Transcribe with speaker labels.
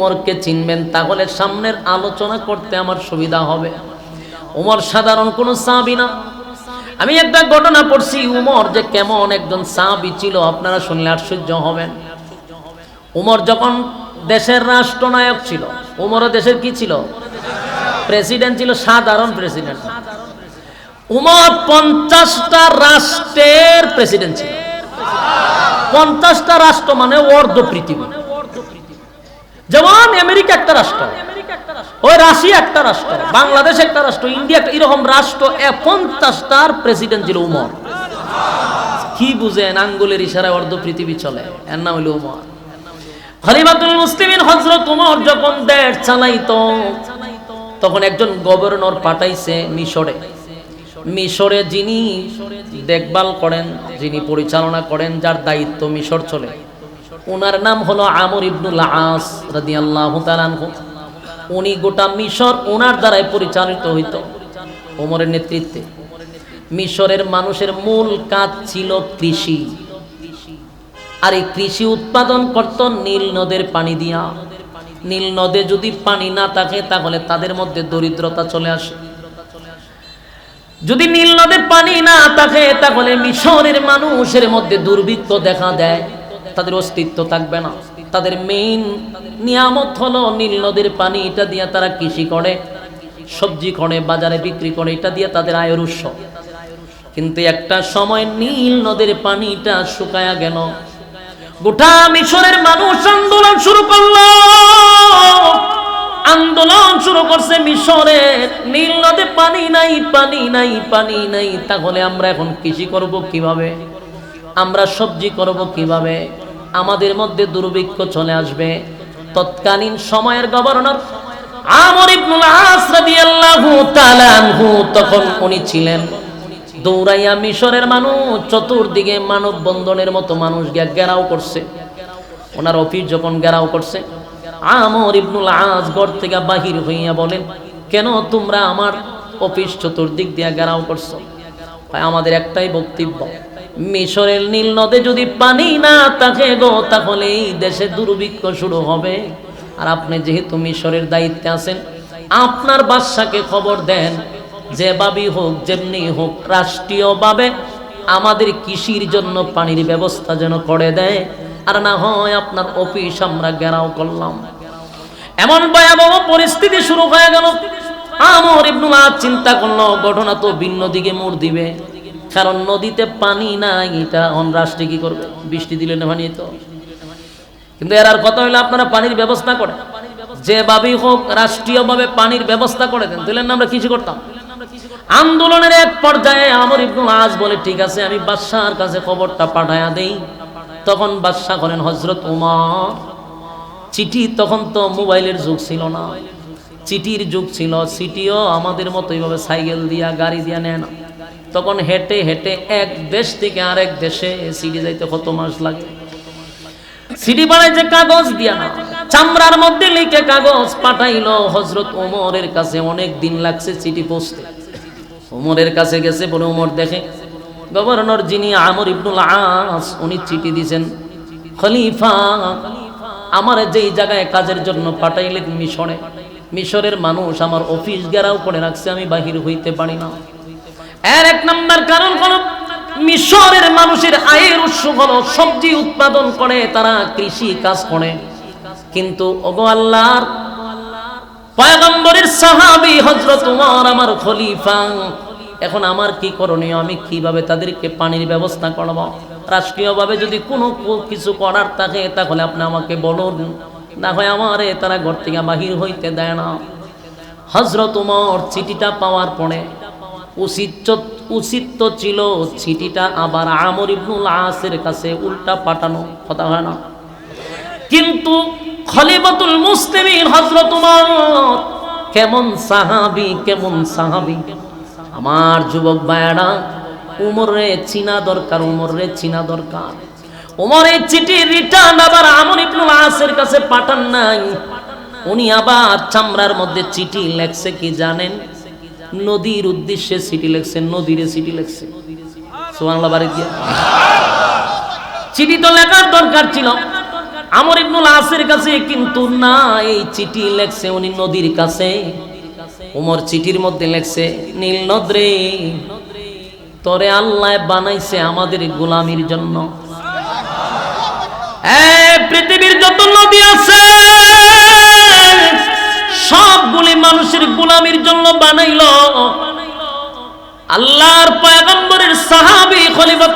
Speaker 1: উমরকে চিনবেন, তাহলে সামনের আলোচনা করতে আমার সুবিধা হবে। উমর সাধারণ কোনো সাহাবি না। আমি একটা ঘটনা পড়ছি, উমর যে কেমন একজন সাহাবি ছিল, আপনারা শুনলে আশ্চর্য হবেন। উমর যখন দেশের রাষ্ট্রনায়ক ছিল, উমরও দেশের কি ছিল? প্রেসিডেন্ট ছিল, সাধারণ প্রেসিডেন্ট। উমর পঞ্চাশটা রাষ্ট্রের প্রেসিডেন্ট ছিল। পঞ্চাশটা রাষ্ট্র মানে অর্ধ পৃথিবী। যেমন আমেরিকা একটা রাষ্ট্র ওই রাশিয়া একটা রাষ্ট্র বাংলাদেশ একটা রাষ্ট্র ইন্ডিয়া একটা এরকম রাষ্ট্র পঞ্চাশটার প্রেসিডেন্ট ছিল উমর। কি বুঝেন আঙ্গুলের ইশারায় অর্ধ পৃথিবী চলে এর নাম হইল উমর। খলিফাতুল মুসলিমিন হযরত উমর যখন দেশ চালাইতো তখন একজন গভর্নর পাঠাইছে মিশরে। মিশরে যিনি দেখভাল করেন যিনি পরিচালনা করেন যার দায়িত্ব মিশর চলে। ওনার নাম হলো আমর ইবনুল আস তাআলা আনহু। উনি গোটা মিশর ওনার দ্বারাই পরিচালিত হইত ওমরের নেতৃত্বে। মিশরের মানুষের মূল কাজ ছিল কৃষি। আর এই কৃষি উৎপাদন করত নীল নদের পানি দিয়া। নীল নদে যদি পানি না থাকে তাহলে তাদের মধ্যে দরিদ্রতা চলে আসে। যদি নীল নদে পানি না থাকে তাহলে মিশরের মানুষের মধ্যে দুর্ভিক্ষ দেখা দেয়। তাদের অস্তিত্ব থাকবে না। তাদের মেইন নিয়ামত হলো নীল নদীর পানি, এটা দিয়ে তারা কৃষি করে, সবজি করে, বাজারে বিক্রি করে, এটা দিয়ে তাদের আয়ের উৎস। কিন্তু একটা সময় নীল নদীর পানিটা শুকায়া গেল। গোটা মিশরের মানুষ আন্দোলন শুরু করল। আন্দোলন শুরু করছে মিশরের, নীল নদে পানি নাই পানি নাই পানি নাই, তাহলে আমরা এখন কৃষি করব কীভাবে? আমরা সবজি করব কীভাবে? আমাদের মধ্যে দুর্ভিক্ষ চলে আসবে। তৎকালীন সময়ের গভর্নর আমর ইবনুল আস রাদিয়াল্লাহু তাআলা আনহু তখন উনি ছিলেন। দৌড়াইয়া মিশরের মানুষ চতুর্দিকে মানব বন্ধনের মতো মানুষ গিয়া ঘেরাও করছে। ওনার অফিস যখন ঘেরাও করছে, আমর ইবনুল আজ ঘর থেকে বাহির হইয়া বলেন, কেন তোমরা আমার অফিস চতুর্দিক দিয়া ঘেরাও করছ? আমাদের একটাই বক্তব্য মিশরের নীল নদে যদি পানি না থাকে গো, তাহলে এই দেশে দুর্ভিক্ষ শুরু হবে। আর আপনি যেহেতু মিশরের দায়িত্বে আছেন, আপনার বাদশাকে খবর দেন যেভাবেই হোক, যেমনি হোক, রাষ্ট্রীয়ভাবে আমাদের কৃষির জন্য পানির ব্যবস্থা যেন করে দেয়, আর না হয় আপনার অফিস আমরা ঘেরাও করলাম। এমন ভয়াবহ পরিস্থিতি শুরু হয়ে গেল। আমর ইবনুল চিন্তা করল, ঘটনা তো ভিন্ন দিকে মোড় দিবে। কারণ নদীতে পানি নাই, এটা অন রাষ্ট্রে কি করবে? বৃষ্টি দিলে না পানি তো? কিন্তু এর আর কথা হইল আপনারা পানির ব্যবস্থা করে যেভাবেই হোক, রাষ্ট্রীয়ভাবে পানির ব্যবস্থা করে দেন। তাহলে আমরা কিছু করতাম? আন্দোলনের এক পর্যায়ে আমর ইবনুল আজ বলে, ঠিক আছে, আমি বাদশাহর কাছে খবরটা পাঠায়া দেই। তখন বাদশাহ করেন হজরত উমর, চিঠি তখন তো মোবাইলের যুগ ছিল না। চিঠির যুগ ছিল। চিঠিও আমাদের মতো এইভাবে সাইকেল দিয়া, গাড়ি দিয়া নেয় না। তখন হেঁটে হেঁটে এক দেশ থেকে আরেক দেশে সিডি যাইতে কত মাস লাগে? সিডি বানাইছে কাগজ দিয়া না চামড়ার মধ্যে লিখে কাগজ পাঠাইলো। হজরত ওমরের কাছে অনেক দিন লাগছে চিঠি পৌঁছতে। ওমরের কাছে গেছে বলে ওমর দেখে, গভর্নর যিনি আমর ইবনুল আস, উনি চিঠি দিছেন। খলিফা, আমার যেই জায়গায় কাজের জন্য পাঠাইলেন মিশরে। মিশরের মানুষ আমার অফিস গেরাও করে রাখছে, আমি বাহির হইতে পারি না। এর এক নাম্বার কারণ হলো মিশরের মানুষের আয়ের উৎস হলো সবজি উৎপাদন করে, তারা কৃষি কাজ করে। কিন্তু ওগো আল্লাহর পয়গম্বরের সাহাবী হযরত উমর আমার খলিফা, এখন আমার কি করণীয়? আমি কীভাবে তাদেরকে পানির ব্যবস্থা করব? রাষ্ট্রীয়ভাবে যদি কোনো কিছু করার থাকে, তাহলে আপনি আমাকে বলুন। না হয় আমারে তারা ঘর থেকে বাহির হইতে দেয় না। হজরত উমর চিঠিটা পাওয়ার পরে উচিত উচিত ছিল চিঠিটা আবার আমর ইবনুল আসের কাছে উল্টা পাঠানো, কথা হয় না। কিন্তু খলিফাতুল মুসলিমিন হজরত কেমন সাহাবী কেমন সাহাবী। আমার যুবক ভাইয়ারা, উমরে চিনা দরকার, উমরে চিনা দরকার। উমরের চিঠি রিটার্ন আবার আমর ইবনুল আসের কাছে পাঠান নাই। উনি আবার চামড়ার মধ্যে চিঠি লেখছে কি জানেন? নদীর উদ্দেশ্যে চিঠি লেখছে, নদীরে চিঠি লেখছে। সুবহানাল্লাহ, বাড়ি দিয়ে চিঠি তো লেখার দরকার ছিল। আমর ইবনুল আসের কাছে কিন্তু না এই চিঠি লেখছে, উনি নদীর কাছে। উমর চিঠির মধ্যে লেখছে, নীল নদরে, তরে আল্লাহ বানাইছে আমাদের গোলামির জন্য। পৃথিবীর যত নদী বানাইলো। আল্লাহর পয়গম্বরের সাহাবি খলিফা